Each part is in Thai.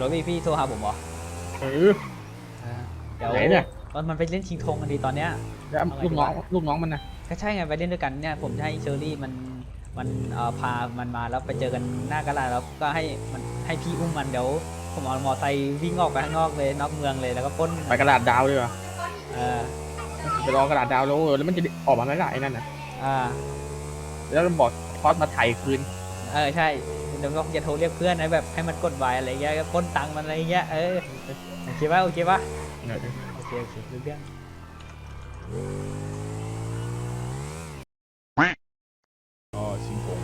รถพี่พี่โทรหาผมเหรอเออ เออเดี๋ยวไหนเนี่ย มันมันไปเล่นชิงธงกันดีตอนเนี้ย แล้วลูกน้องลูกน้องมันนะก็ใช่ไงไปเล่นด้วยกันเนี่ยผมจะให้เชอรี่มันมันเอ่อพามันมาแล้วไปเจอกันหน้ากระดาษแล้วก็ให้มันให้พี่อุ้มมันเดี๋ยวผมเอามอไซค์วิ่งออกไปข้างนอกเลยนอกเมืองเลยแล้วก็ปล้นไปกระดาษดาวดีกว่าเออไปรอกระดาษดาวแล้วเออแล้วมันจะออกมาไม่ได้ไอ้นั่นนะอ่า แล้วมันบอก ทอดมาไถ่คืน เออใช่เดี๋ยวก็จะโทรเรียกเพื่อนนะแบบให้มันกดไวอะไรเงี้ยก็ปล้นตังค์มันอะไรเงี้ยเออโอเคปะโอเคปะโอเคโอเครู้เรื่องอ๋อชิงผง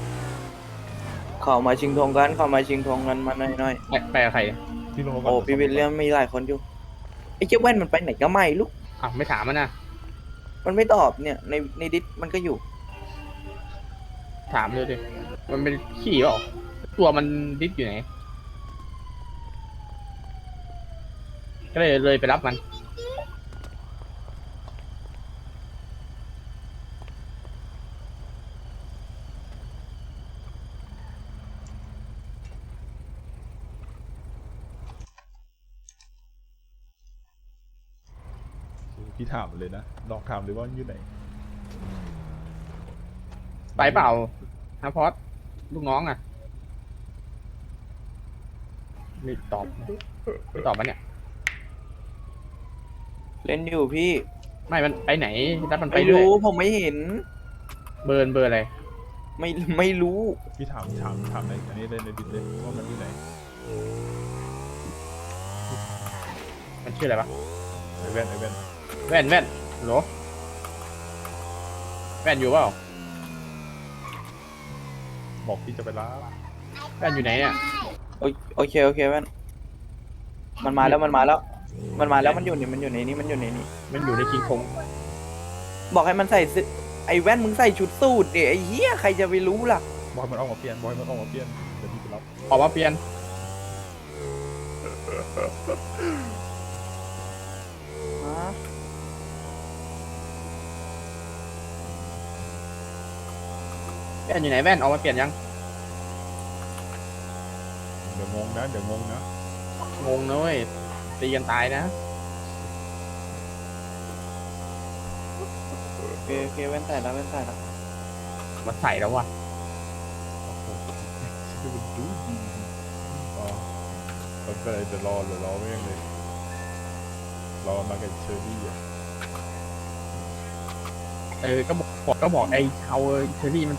เข้ามาชิงทองกันเข้ามาชิงทองกันมาหน่อยหน่อยไปไปกับใครที่ลงมาๆก่อนโอ้พี่วิลเลียมมีหลายคนอยู่ไอ้เจ้าแว่นมันไปไหนก็ไม่ลูกอะไม่ถามมันนะมันไม่ตอบเนี่ยในในดิสมันก็อยู่ ถามเลยดิ มันเป็นขี้เปล่าตัวมันดิสอยู่ไหน ก็เลยเลยไปรับมัน พี่ถามเลยนะลองถามเลยว่าอยู่ไหน ไปเปล่าฮะพอดลูกน้องอะไม่ตอบไม่ตอบมันเนี่ย เล่นอยู่พี่ไม่มันไปไหนรับมันไปไม่เรื่อยรู้ผมไม่เห็น เบิร์นเบอร์อะไรไม่ไม่รู้พี่ถามถามถามในอันนี้เลยในดิสเลยว่ามันอยู่ไหนมันชื่ออะไรวะไอแว่นไอแว่นแว่นแว่นโหลแว่นอยู่เปล่า บอกพี่จะไปล้าแว่นอยู่ไหนเนี่ยโอโอเคโอเคแว่นมันมาแล้วมันมาแล้ว มันมาแล้วมันอยู่นี่มันอยู่ในนี้มันอยู่ในนี้มันอยู่ในคิงคงบอกให้มันใส่เสื้อไอ้แว่นมึงใส่ชุดสูทดิไอ้เหี้ยใครจะไปรู้ล่ะบอยมันออกมาเปลี่ยนบอยมันออกมาเปลี่ยนเดี๋ยวพี่ไปรับออกมาเปลี่ยนฮะแว่นอยู่ไหนแว่นออกมาเปลี่ยนยังเดี๋ยวงงนะเดี๋ยวงงนะงงนะเว้ยตีกันตายนะโอเคโอเคแว่นใส่แล้วแว่นใส่แล้วมาใส่แล้วว่ะชื่อมันดูดีอ๋อมันก็เลยจะรอหรือรอไม่ยังเลยรอมากับเชอรี่อะเออก็บอกก็บอกไอ้เชาเชอรี่มัน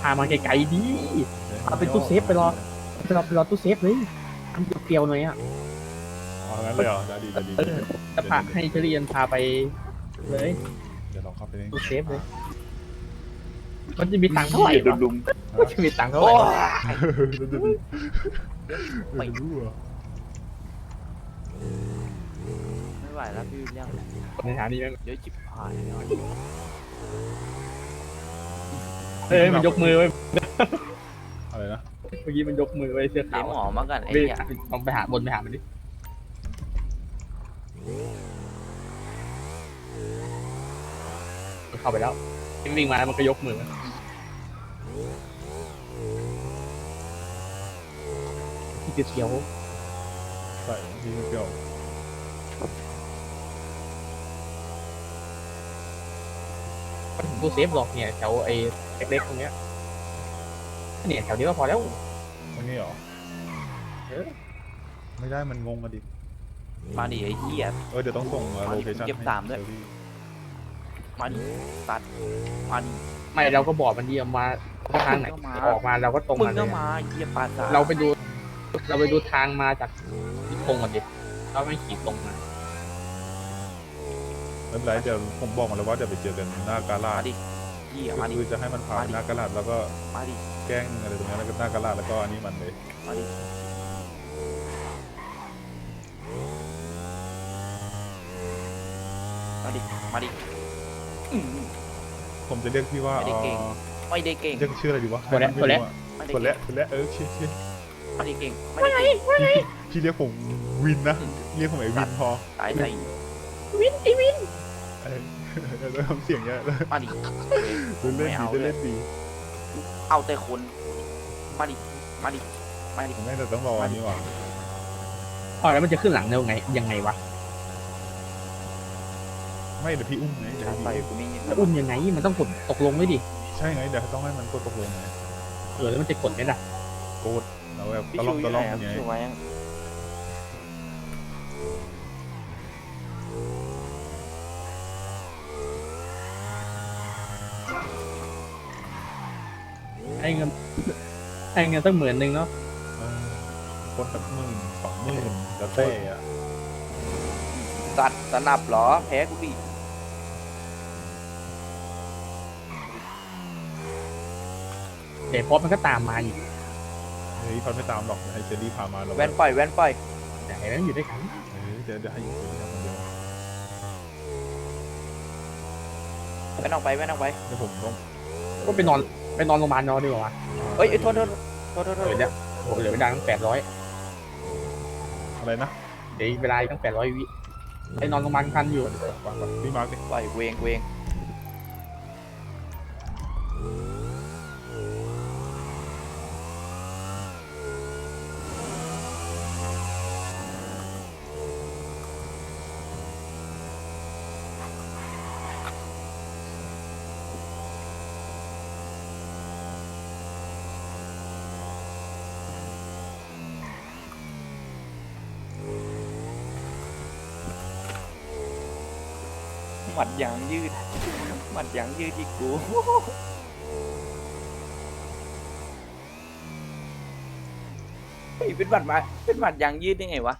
พามาไกลๆดีเอาไปตู้เซฟไปรอ ไปรอไปรอตู้เซฟเลยอันเปรียวๆหน่อยอะอ๋องั้นเลยเหรอได้ดีได้ดีเออจะพาให้เชอรี่มันพาไปเลย เดี๋ยวลองเข้าไปเล่นตู้เซฟเลย มันจะมีตังค์เท่าไหร่วะดุมมันจะมีตังค์ๆเท่าโอ้ไหร่ไม่รู้อะไม่ไหวแล้วพี่วิลเลียมในฐานี้แม่งเดี๋ยวจิบหายแล้วเอ้ยมันยกมือไว้อะไรนะ เมื่อกี้มันยกมือไว้เสื้อเลี้ขายวงหมอะอมาก่อนไอ้เฮ้ยเหี้ยลองไปหาบนไปหามันดิมันเข้าไปแล้ววิ่งมาแล้วมันก็ยกมือที่เขียวใส่ที่เกี่ยวก็ถึงตู้เซฟหรอกเนี่ยแถวไอ้เล็กๆตรงเนี้ย เนี่ยแถวนี้ก็พอแล้วตรงนี้เหรอเออไม่ได้มันงงอะดิมาดิไอ้เหี้ย เออเดี๋ยวต้องส่งโลเคชั่นเก็บสามด้วย มาดิตัดมาดิไม่เราก็บอกมันดีเอามาทางไหนก็มาออกมาเราก็ตรงมึงมาเลก็ยมาไอ้เหี้ยปลาสาเราไปดู เราไปดูทางมาจากที่ตรงก่อนดิเราไม่ขี่ตรงมาไม่เป็นไรเดี๋ยวผมบอกมาแล้วว่าเดี๋ยวไปเจอกันหน้ากาลามาด ดิเหี้ยมาดิ คือจะให้มันพาไปมาดิ หน้ากาลาดแล้วก็มาดิ แกล้งอะไรตรงนี้นแล้วก็หน้ากาลาดแล้วก็อันนี้มันเลยมาดิ มาดิ มาดิอืม ผมจะเรียกพี่ว่าไม่ได้เก่งเอ่อไม่ได้เก่ง เรียกชื่ออะไรดีวะตัวแรกตัวแรกไม่ได้ตัวเก่แรงกตัวแรกเออชื่อชื่อไม่ได้เก่งไม่ได้เก่ง พี่เรียกผมวินนะ เรียกผมไอ้วินพอตายใจเออ แล้วทำเสียงเนี้ยแล้วมาดิเล่นดีเอาจะเล่นดีเอาแต่คน มาดิ มาดิ มาดิผมน่าจะต้องรออันนี้ว่ะอ๋อแล้วมันจะขึ้นหลังเราไงยังไงวะไม่เดี๋ยวพี่อุ้มไงเดี๋ยวใส่พี่กูนี่แล้วอุ้มยังไงมันต้องกดตกลงไว้ดิใช่ไงเดี๋ยวต้องให้มันกดตกลงไงเออแล้วมันจะกดไหมล่ะกดเราแบบพี่ตลชูอมอตยู่ไหนล่อมครับไงพี่ชูมายัง ไอ้เงินตั้งหมื่นหนึ่งเนาะเออคนสักหมื่นสองหมื่นแล้วแต่อะสัตว์สนับเหรอ แพ้กูดิเดี๋ยวพอมันก็ตามมาอีกเฮ้ยเขาไม่ตามหรอกให้เชอรี่พามาเราแว่นปล่อยแว่นปล่อยแต่ไอ้นั้นอยู่ด้วยกันเออเดี๋ยวเดี๋ยวให้อยู่เชอรี่ทำคนเดียวแว่นออกไปแว่นออกไปเดี๋ยวผมต้องก็ไปนอน ไปนอนโรงพยาบาลนอนดีกว่าวะเอ้ยเอ้ยโทษโทษโทษโทษโทเหลืษอเนี่ยโอ้โหเหลือเวลาตั้งแปดร้อยอะไรนะเดี๋ยวอีกเวลาอีกตั้งแปดร้อยวิไปนอนโรงพยาบาลกันอยู่ วางก่อนพี่มาร์คดิปล่อยกูเองกูเอง หมัดยางยืด หมัดยางยืดที่กูเฮ้เป็นหมัดมาเป็นหมัดยางยืดได้ไงวะ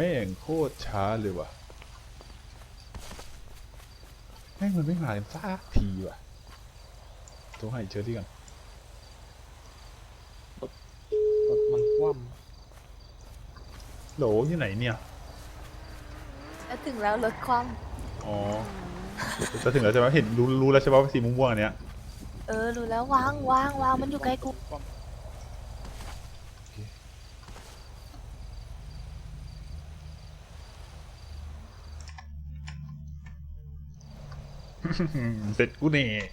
ม่งโคตรช้าเลยว่ะแม่งมันไม่มาเลยสักทีว่ะโทรให้เชอรี่ก่อนรถมันคว่โหลอยู่ไหนเนี่ย แล้วถึงแล้วลดความอ๋อจะถึงแล้วใช่ไหมเห็นรู้รู้แล้วใช่ไหมว่าสีม่วงๆอันเนี้ยเออรู้แล้ววางวางวางมันอยู่ใกล้กู เสร็จกูเนี่ย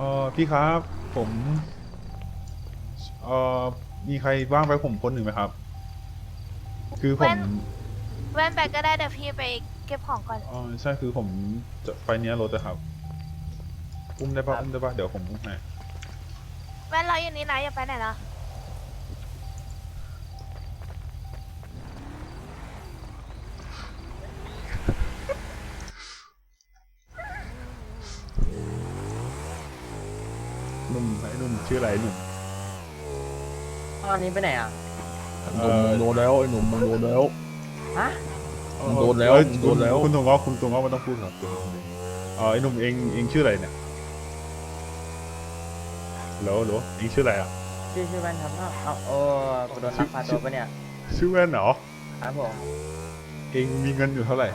เออพี่ครับ ผมเออมีใครว่างไปผมคนหนึ่งไหมครับ คือผแว่มนแว่นไปก็ได้เดี๋ยวพี่ไปเก็บของก่อน อ๋อใช่คือผมจะไปเนี้ยรถอะครับ อุ้มได้ปะอุ้มได้ปะเดี๋ยวผมอุ้มให้ แว่นเราอยู่นี่นะอย่าไปไหนนะ ห นุ่มไอ้หนุ่มชื่ออะไรหนุ่มตอนนี้ไปไหนอะเอ่อโดนแล้วไอ้หนุ่มมึงโดนแล้ว ฮะมึงโดนแล้วเอ้ยมึงโดนแล้ว คุณตรงก็คุณตรงก็ไม่ต้องพูดครับเออไอ้หนุ่มเองเองชื่ออะไรเนี่ยโหลโหลเองชื่ออะไรอะ ชื่อชื่อแว่นครับเอาโอ้กูโดนลักพาตัวปะเนี่ย ชื่อแว่นเหรอ ครับผมเองมีเงินอยู่เท่าไหร่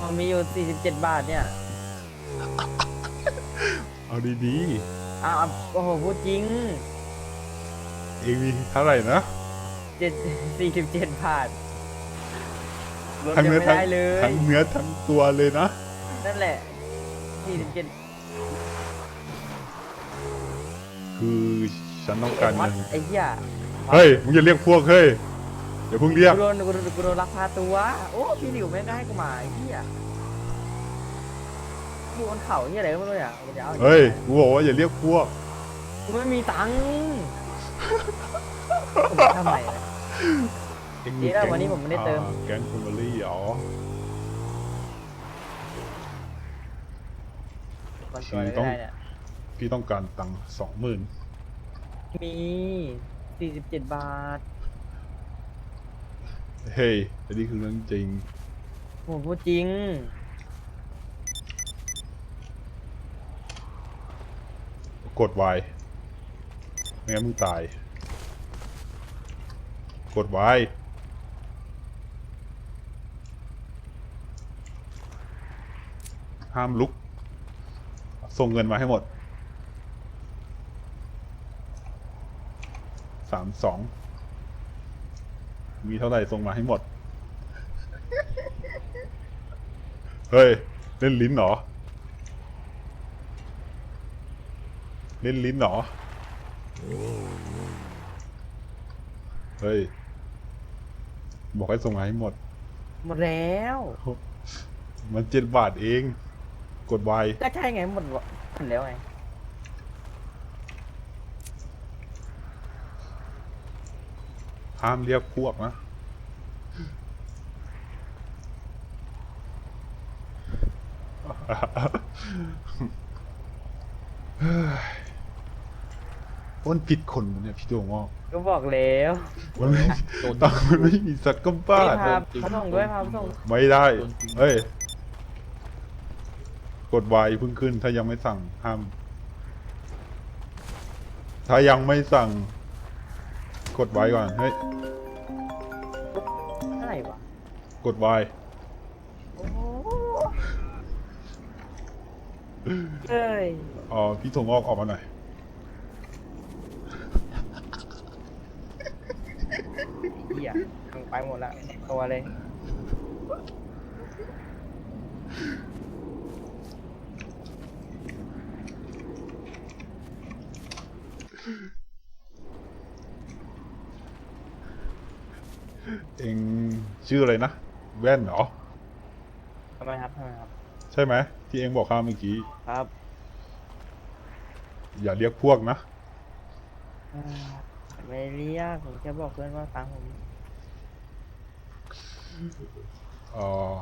มันมีอยู่ 47 บาทเนี่ย เอาดี อ้าวโอ้โหพูดจริงๆเองมีเท่าไหร่นะ เจ็ด47บาทรวมทั้งยังเนื้อไม่ทั้งได้เลย ทั้งเนื้อทั้งตัวเลยนะ นั่นแหละ47คือฉันต้องการวัเงิดนไอ้เหี้ยเฮ้ยมึงอย่าเรียกพวกเฮ้ยเดี๋ยวเพิ่งเรียก กูโดนกูโดนกูโดนลักพาตัว โอ้พี่หลิวแม่งก็ให้กูมาไอ้เหี้ย กูบนเขาเหี้ยอะไรก็ไม่รู้เนี่ยกูจะเอาเฮ้ยกูบอกว่าอย่าเรียกพวก กูไม่มีตังค์กูจะทำไมเนี่ยเองดีนะวันนี้ผมไม่ได้เติม อ่าแก๊งคุณมารี่เหรอมันตัวอะไรไม่ได้เนี่ย พี่ต้องการตังค์สองหมื่นมี47บาทเฮ้ยอันนี้คือเรื่องจริงผมพูดจริง กดไวไม่งั้นมึงตาย กดไวห้ามลุก ส่งเงินมาให้หมดสามสองมีเท่าไหร่ส่งมาให้หมด เฮ้ย เล่นลิ้นเหรอ เล่นลิ้นเหรอ เฮ้ย บอกให้ส่งมาให้หมด หมดแล้ว มันเจ็ดบาทเอง กดไวก็ใช่ไงหมดวะหมดแล้วไง ห้ามเรียกพวกนะเฮ้ย มันผิดคนมันเนี่ยพี่ตัวงอกก็บอกแล้วมันไม่ตังค์มันไม่มีสักก็บ้านี่ทพาพาส่งด้วยพาส่งไม่ได้เฮ้ยกดไวเพิ่งขึ้น ถ้ายังไม่สั่งห้าม ถ้ายังไม่สั่ง กดไวก่อน เฮ้ยเท่าไหร่วะกดไวโอ้โหเอ้ยอ๋อพี่ถงออกออกมาหน่อย เหี้ยมึงไปหมดละตัวเลย เองชื่ออะไรนะ แว่นเหรอ ทำไมครับทำไมครับ ใช่ไหมที่เองบอกข้าเมื่อกี้ ครับอย่าเรียกพวกนะอ่า ไม่เรียกผมแค่บอกเพื่อนว่าตังค์ผมเออ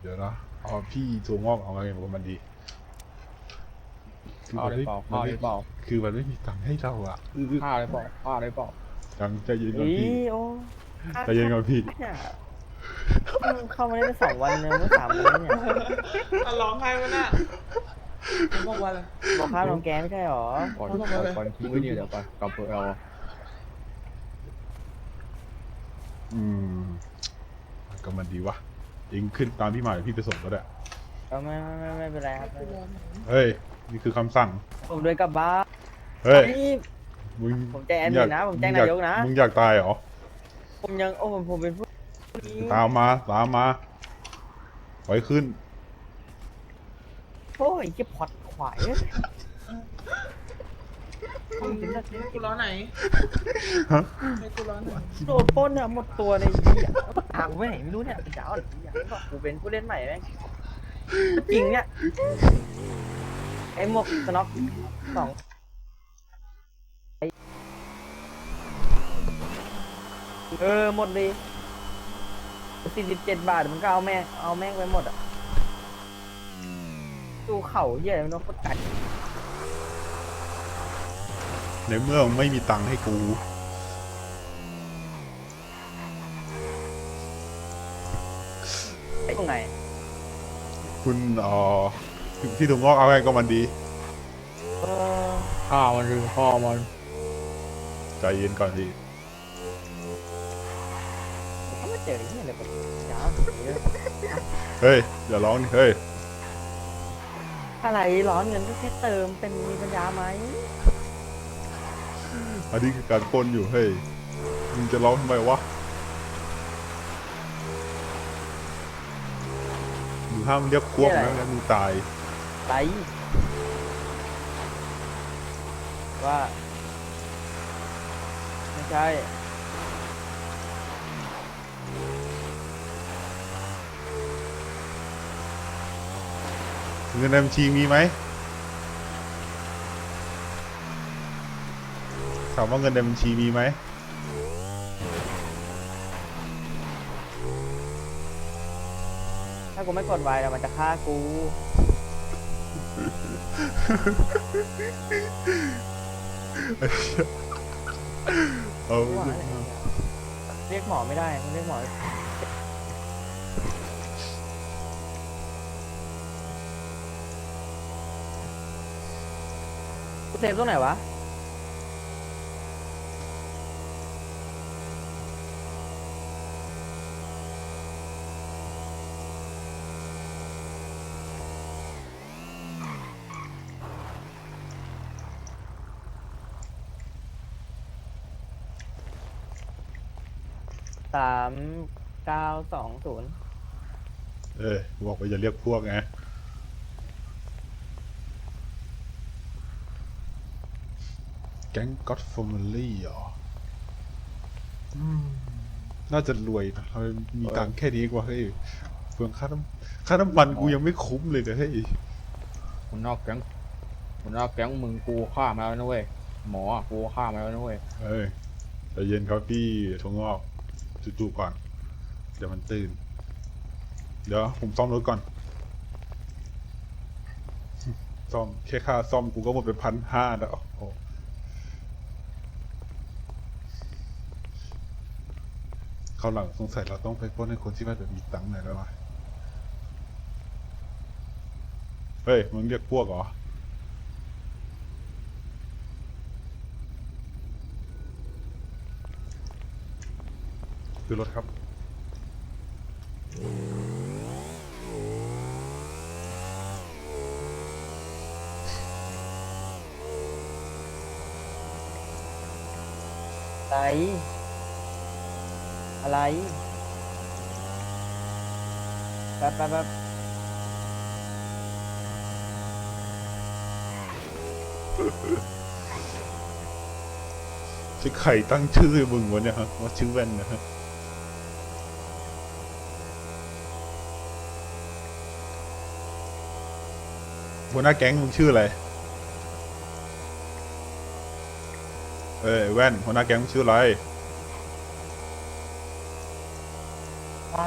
เดี๋ยวนะอ๋อพี่ถั่วงอกเอาไงกับมันดีคือข้าวมันได้ไม่เปล่ามัข้านวไม่ได้เปล่าคือมันไม่มีตังค์ให้เราอะอื้อข้าวได้เปล่าข้าวได้เปล่าตังค์ใจเย็นก่อนอีพี่โอ้ใจเย็นก่อนพี่เนี่ยเข้ามาได้แค่สองวันเลยเมื่อสามวันเนี่ยร้องไห้มันอะผมบอกว่าอะไร บอกข้าวน้องแกไม่ใช่หรอก่อนเอาลงมาเลยก่อนทิ้งไว้นี่เดี๋ยวก่อนกลับเพื่อเอา อืมก็มันดีวะเองขึ้นตามพี่มาเดี๋ยวพี่ไปส่งก็ได้ก็ไม่ไม่ไม่ไม่เป็นไรครับไม่เป็นไรเฮ้ยนี่คือคำสั่งผมเดินกลับบ้านเฮ้ยนี่ มึงผมแจ้งแอดมินนะผมแจ้งนายกนะ มึงอยากตายเหรอผมยังโอ้ผมผมเป็นผู้ตามมาตามมาไว้ขึ้น โอ้ยเก็บพอดขวายเอ้ยให้ กูร้อนไหนฮะให้กูร้อนไหนโดนปล้นเนี่ยหมดตัวในที่อะทางไม่ไหนไม่รู้เนี่ยเป็นเจ้าหรือยังบอกกูเป็นผู้เล่นใหม่แม่งจริงเนี่ยไอ้หมวกสน็อกสองไอ้เออหมดเลยสี่สิบเจ็ดบาทมันก็เอาแม่งเอาแม่งไปหมดอะดูเข่าเหี้ยอะไรมันต้องกัด ในเมื่อมึงไม่มีตังค์ให้กูไอ้ตรงไหนคุณเอ่อที่ถุงงอกเอาไงก็มันดีเออข้าวมันคือพ่อมันใจเย็นก่อนดิเขามาเจอไอ้เหี้ยอะไรแบบยาวเฮ้ย อย่าร้องดิเฮ้ย อะไรร้อนเงินก็แค่เติมเป็นมีปัญญาไหม อันนี้คือการปล้นอยู่เฮ้ยมึงจะร้องทำไมวะมึงห้ามเรียกพวกนะแล้วมึงตายไรว่า ไม่ใช่เงินในบัญชีมีไหม ถามว่าเงินในบัญชีมีไหมถ้ากูไม่กดไวแล้วมันจะฆ่ากู เอาว่าอะไรเนี่ยเรียกหมอไม่ได้มึงเรียกหมอ กูเซฟตรงไหนวะ สามเก้าสองศูนย์เออบอกไปอย่าเรียกพวกไงแก๊งก็ d ดฟอร์มลี่เหรออืมน่าจะรวยนะเรามีตังค์แค่นี้กว่าเฮ้ยเฟืองค่าน้ำค่าน้ำมันกูยังไม่คุ้มเลยนะเฮ้ยคนนอกแก๊งคนนอกแก๊งมึงกูฆ่ามาแล้วนะเว้ยหมออะกูฆ่ามาแล้วนะเว้ยเอ้ยใจเย็นครับพี่ทงงอก จู่ๆก่อน เดี๋ยวมันตื่น เดี๋ยวผมซ่อมรถก่อน ซ่อมแค่ค่าซ่อมกูก็หมดไปพันห้าแล้วโอ้เข้าหลังสงสัยเราต้องไปปล้นให้คนที่ว่าแบบมีตังค์หน่อยแล้ววะเฮ้ย มึงเรียกพวกเหรอ คือรถครับ อะไร อะไรแป๊บแป๊บแป๊บชื่อไข่ตั้งชื่อให้มึงวะเนี่ยฮะว่าชื่อแว่นนะฮะ หัวหน้าแก๊งมึงชื่ออะไร เอ้ยแว่นหัวหน้าแก๊งมึงชื่ออะไรอะไร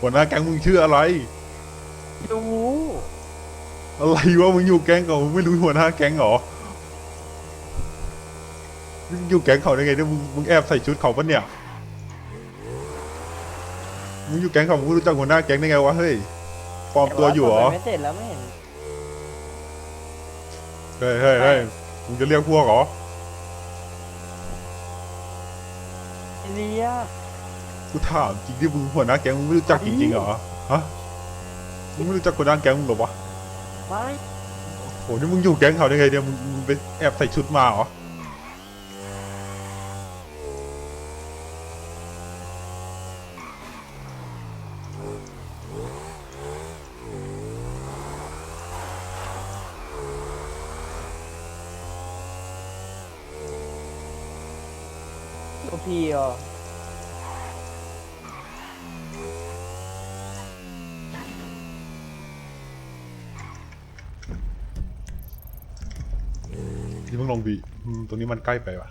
หัวหน้าแก๊งมึงชื่ออะไร ดูอะไรวะมึงอยู่แก๊งเขามึงไม่รู้หัวหน้าแก๊งเหรอ มึงอยู่แก๊งเขาได้ไงเนี่ยมึงมึงแอบใส่ชุดเขาปะเนี่ย มึงอยู่แก๊งเขามึงไม่รู้จักหัวหน้าแก๊งได้ไงวะเฮ้ยปลอมตัวอยู่เหรอ ไม่เสร็จแล้วไม่เห็น เฮ้ยเฮ้ยเฮ้ยมึงจะเรียกพวกเหรอเรียกกูถามจริงที่มึงหัวหน้าแก๊งมึงไม่รู้จักจริงๆเหรอฮะมึงไม่รู้จักหัวหน้าแก๊งมึงเหรอวะไม่โหนี่มึงอยู่แก๊งเขาได้ไงเนี่ยมึงมึงไปแอบใส่ชุดมาเหรอ ตัวพี่อะที่เพิ่งลงบีอืมตรงนี้มันใกล้ไปว่ะ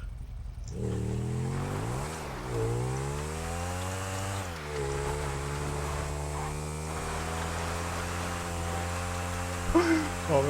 พอไป